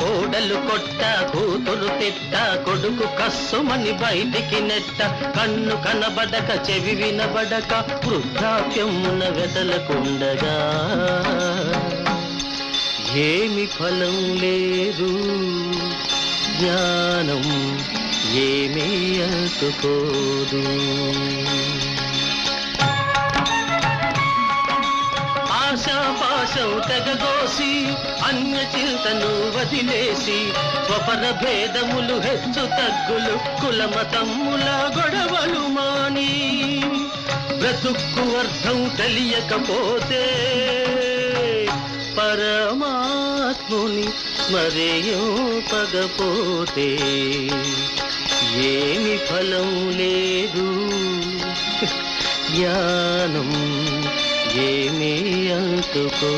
కోడలు కొట్ట కూతురు తిట్ట కొడుకు కస్సుమని బయటికి నెట్ట. కన్ను కనబడక చెవి వినబడక వృద్ధాప్యమున వెదలకుండగా. ఏమి ఫలం లేదు. జ్ఞానం ఏమీ అంటుకోదు. ఆశాపాశం తెగదోసి అన్య చింతను వదిలేసి స్వపర భేదములు హెచ్చు తగ్గులు కులమతమ్ముల గొడవలు మాని. బ్రతుక్కు అర్థం తెలియకపోతే పరమాత్ముని స్మరేయోపగపోతే ఏమి ఫలం లేదు. జ్ఞానం ఏమీ అంటుకో?